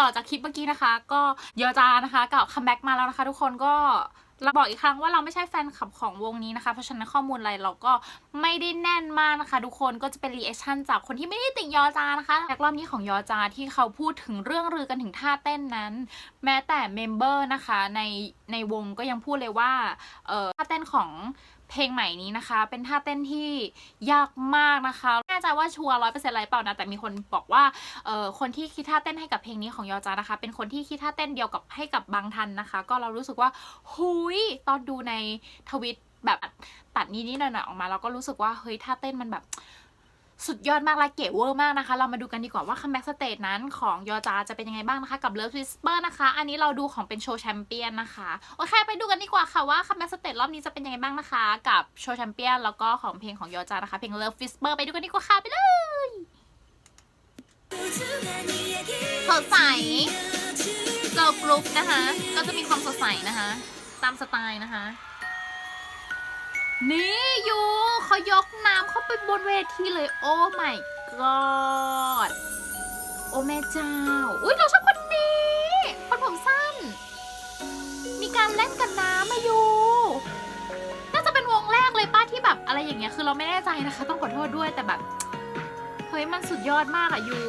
ต่อจากคลิปเมื่อกี้นะคะ ก็เยอจานะคะกับคัมแบ็กมาแล้วนะคะ ทุกคนก็เราบอกอีกครั้งว่าเราไม่ใช่แฟนคลับของวงนี้นะคะ เพราะฉะนั้นข้อมูลอะไรเราก็ไม่ได้แน่นมากนะคะ ทุกคนก็จะเป็นรีแอคชั่นจากคนที่ไม่ได้ติ่งยอจานะคะแต่รอบนี้ของยอจาที่เขาพูดถึงเรื่องลือกันถึงท่าเต้นนั้น แม้แต่เมมเบอร์นะคะในในวงก็ยังพูดเลยว่าเอ่อท่าเต้นของ เพลงใหม่นี้นะคะ เป็นท่าเต้นที่ยากมากนะคะแน่ใจว่าชัวร้อยเปอร์เซ็นต์ไรเปล่านะ แต่มีคนบอกว่าเอ่อคนที่คิดท่าเต้นให้กับเพลงนี้ของยอจานะคะ เป็นคนที่คิดท่าเต้นเดียวกับให้กับบางทันนะคะ ก็เรารู้สึกว่าหุยตอนดูในทวิตแบบตัดนี้นิดหน่อยๆออกมาเราก็รู้สึกว่าเฮ้ยท่าเต้นมันแบบ สุดยอดมากและเก๋เวอร์มากนะคะ เรามาดูกันดีกว่าว่าคัมแบ็กสเตจนั้นของยอจาจะเป็นยังไงบ้างนะคะกับ Love Whisper นะคะ อันนี้เราดูของเป็นโชว์แชมเปี้ยนนะคะ โอเค ไปดูกันดีกว่าค่ะว่าคัมแบ็กสเตจรอบนี้จะเป็นยังไงบ้างนะคะ กับโชว์แชมเปี้ยนแล้วก็ของเพลงของยอจานะคะเพลง Love Whisper ไปดูกันดีกว่าค่ะไปเลยสดใสเกิร์ลกรุ๊ปนะคะ ก็จะมีความสดใสนะคะ ตามสไตล์นะคะ นี่ยูเขายกน้ำเข้าไปบนเวทีเลย โอ้ my god โอ้แม่เจ้า อุ้ยเราชอบคนนี้คนผมสั้น มีการเล่นกันน้ำมาอยู่น่าจะเป็นวงแรกเลยป้าที่แบบอะไรอย่างเงี้ยคือเราไม่แน่ใจนะคะ ต้องขอโทษด้วยแต่แบบเฮ้ยมันสุดยอดมากอะยู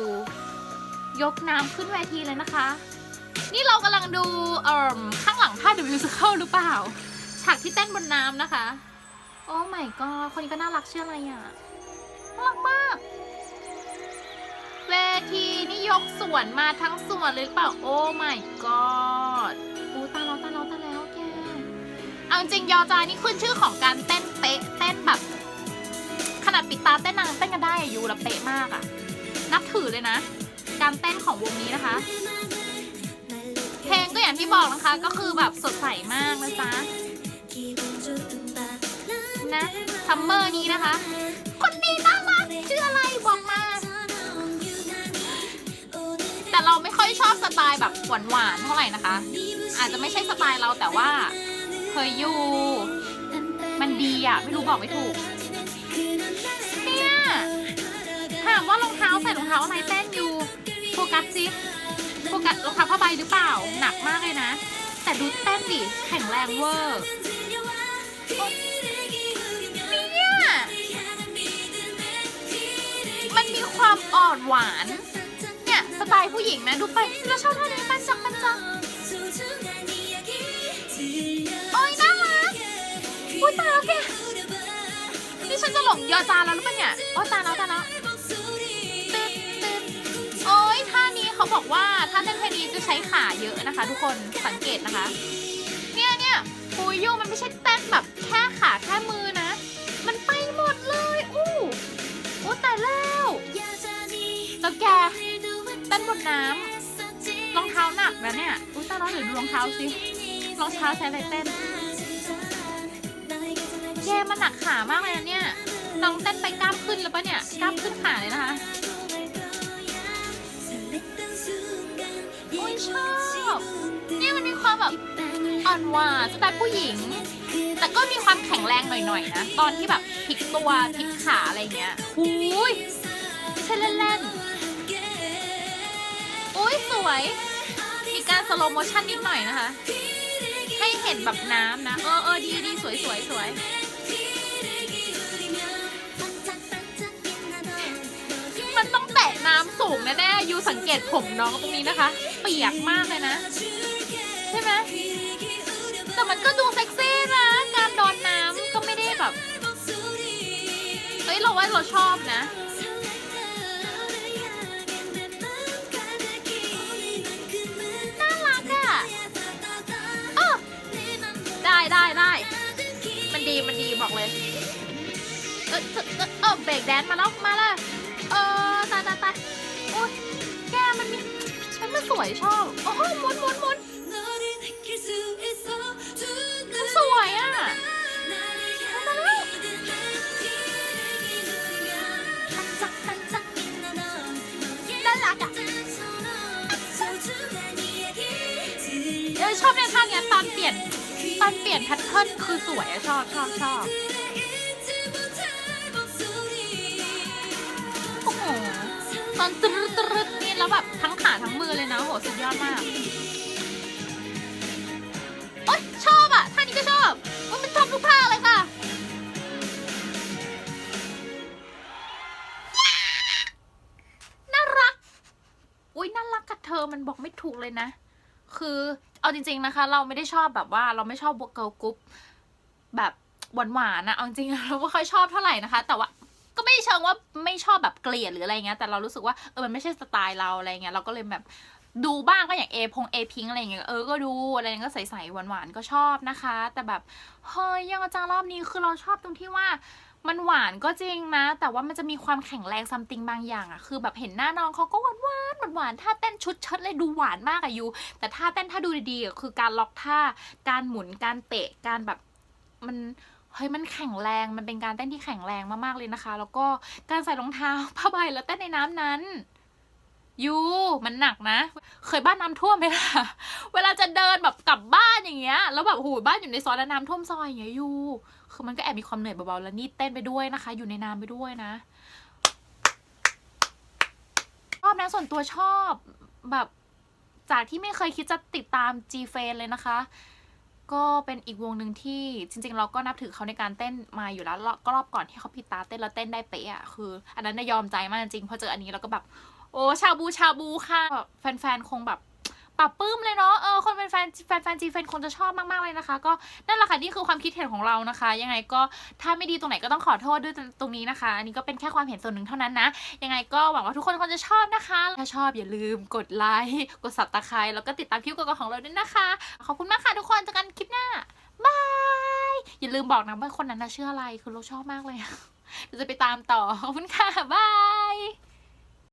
ยกน้ำขึ้นเวทีเลยนะคะ นี่เรากำลังดูเอ่อข้างหลังท่า The Musical หรือเปล่า ฉากที่เต้นบนน้ำนะคะ โอ้ my god คนนี้ก็น่ารักชื่ออะไรอะน่ารักมากเวทีนี่ยกสวนมาทั้งสวนเลยหรือเปล่าโอ้ my god อู้ตายแล้วตายแล้วตาแล้วแกเอาจริงยอจานี่ขึ้นชื่อของการเต้นเป๊ะเต้นแบบขนาดปิดตาเต้นนางเต้นกันได้อะยูแล้วเป๊ะมากอะนับถือเลยนะ การเต้นของวงนี้นะคะ เพลงก็อย่างที่บอกนะคะ ก็คือแบบสดใสมากนะจ๊ะ นะซัมเมอร์นี้นะคะ คนนี้น่ารักชื่ออะไรบอกมา แต่เราไม่ค่อยชอบสไตล์แบบหวานๆเท่าไหร่นะคะ อาจจะไม่ใช่สไตล์เราแต่ว่าเคยอยู่ มันดีอะไม่รู้บอกไม่ถูกเนี่ยถามว่ารองเท้าใส่รองเท้าอะไรเต้นอยู่โฟกัสซิโฟกัสรองเท้าผ้าใบหรือเปล่าหนักมากเลยนะ แต่ดูเต้นดิแข็งแรงเวอร์ ความอ่อนหวาน เนี่ยสไตล์ผู้หญิงนะดูไปเราชอบท่านี้มันจังมันจังโอ้ยน่ารักอุ้ยตายแล้วแกนี่ฉันจะหลงยอจานแล้วหรือเปล่าเนี่ยโอ้ยตาแล้วตาแล้วตึ๊ดตึ๊ดโอ้ยท่านี้เขาบอกว่าท่าเต้นท่านี้จะใช้ขาเยอะนะคะ ทุกคนสังเกตนะคะ เนี่ยเนี่ยปุยยูมันไม่ใช่เต้นแบบแค่ขาแค่มือนะ แกเต้นบนน้ำรองเท้าหนักนะเนี่ยอู้ยตาเราเดี๋ยวดูรองเท้าสิรองเท้าใช้อะไรเต้นแกมันหนักขามากเลยนะเนี่ยน้องเต้นไปกล้ามขึ้นแล้วปะเนี่ยกล้ามขึ้นขาเลยนะคะโอ้ยชอบเนี่ยมันมีความแบบอ่อนหวานสไตล์ผู้หญิง แต่ก็มีความแข็งแรงหน่อยๆนะ ตอนที่แบบพลิกตัวพลิกขาอะไรเงี้ยหูยไม่ใช่เล่นๆ อุ้ยสวย มีการสโลโมชั่นนิดหน่อยนะคะ ให้เห็นแบบน้ำนะ เออเออดีดีสวยสวยสวยมันต้องแตะน้ำสูงแน่ๆยูสังเกตผมน้องตรงนี้นะคะ เปียกมากเลยนะ ใช่ไหมแต่มันก็ดูเซ็กซี่นะ การโดนน้ำก็ไม่ได้แบบ เฮ้ยเราว่าเราชอบนะ บอกเลย เออเออเออเออเบรกแดนซ์มาแล้ว มาแล้วเออตายตายตายโอ้ยแกมันมีมันมันสวยชอบ โอ้โหหมุนหมุนหมุนมันสวยอะมาแล้วน่ารักอะเออชอบในท่าเนี้ยตอนเปลี่ยน ตอนเปลี่ยนแพทเทิร์นคือสวยอะชอบชอบชอบโอ้โหตอนตรึดตรึดนี่แล้วแบบทั้งขาทั้งมือเลยนะโหสุดยอดมากโอ๊ยชอบอะท่านี้ก็ชอบมันชอบทุกท่าเลยค่ะน่ารักอุ้ยน่ารักกับเธอมันบอกไม่ถูกเลยนะ คือเอาจริง ๆนะคะ เราไม่ได้ชอบแบบว่าเราไม่ชอบเกิร์ลกรุ๊ปแบบหวานๆนะเอาจริงเราไม่ค่อยชอบเท่าไหร่นะคะ แต่ว่าก็ไม่เชิงว่าไม่ชอบแบบเกลียดหรืออะไรเงี้ยแต่เรารู้สึกว่าเออมันไม่ใช่สไตล์เราอะไรเงี้ยเราก็เลยแบบดูบ้างก็อย่างเอพงเอพิงอะไรเงี้ยเออก็ดูอะไรเงี้ยก็ใสๆหวานๆก็ชอบนะคะ แต่แบบเฮ้ยยังอาจารย์รอบนี้คือเราชอบตรงที่ว่า มันหวานก็จริงนะ แต่ว่ามันจะมีความแข็งแรงซัมติงบางอย่างอะคือแบบเห็นหน้าน้องเขาก็หวานหวานหวานหวานท่าเต้นชุดเชิดเลยดูหวานมากอะยูแต่ท่าเต้นถ้าดูดีๆอะคือการล็อกท่า การหมุนการเตะการแบบมันเฮ้ยมันแข็งแรงมันเป็นการเต้นที่แข็งแรงมากๆเลยนะคะ แล้วก็การใส่รองเท้าผ้าใบแล้วเต้นในน้ำนั้น ยูมันหนักนะ เคยบ้านน้ำท่วมไหมล่ะ เวลาจะเดินแบบกลับบ้านอย่างเงี้ย แล้วแบบโอ้โหบ้านอยู่ในซอยแล้วน้ำท่วมซอยอย่างเงี้ยยูคือมันก็แอบมีความเหนื่อยเบาๆแล้วนี่เต้นไปด้วยนะคะ อยู่ในน้ำไปด้วยนะชอบนะส่วนตัวชอบแบบจากที่ไม่เคยคิดจะติดตาม G f a n เลยนะคะ ก็เป็นอีกวงหนึ่งที่จริง ๆ เราก็นับถือเขาในการเต้นมาอยู่แล้วรอบก็รอบก่อนที่เขาพิดตาเต้นแล้วเต้นได้เป๊ะอะคือ อันนั้นน่ะยอมใจมากจริงๆพอเจออันนี้เราก็แบบ โอ้ชาบูชาบูค่ะแบบแฟนๆคงแบบปรับปื้มเลยเนาะ เออ คนเป็นแฟนแฟนแฟนจีเฟนคงจะชอบมากๆเลยนะคะ ก็นั่นแหละค่ะนี่คือความคิดเห็นของเรานะคะ ยังไงก็ถ้าไม่ดีตรงไหนก็ต้องขอโทษด้วยตรงนี้นะคะ อันนี้ก็เป็นแค่ความเห็นส่วนหนึ่งเท่านั้นนะ ยังไงก็หวังว่าทุกคนคงจะชอบนะคะ ถ้าชอบอย่าลืมกดไลค์ กดสับตะไคร้แล้วก็ติดตามคลิปกของเราด้วยนะคะ ขอบคุณมากค่ะทุกคนเจอกันคลิปหน้า บาย อย่าลืมบอกนะว่าคนนั้นนะชื่ออะไร คือเราชอบมากเลยเดี๋ยวจะไปตามต่อ ขอบคุณค่ะ บาย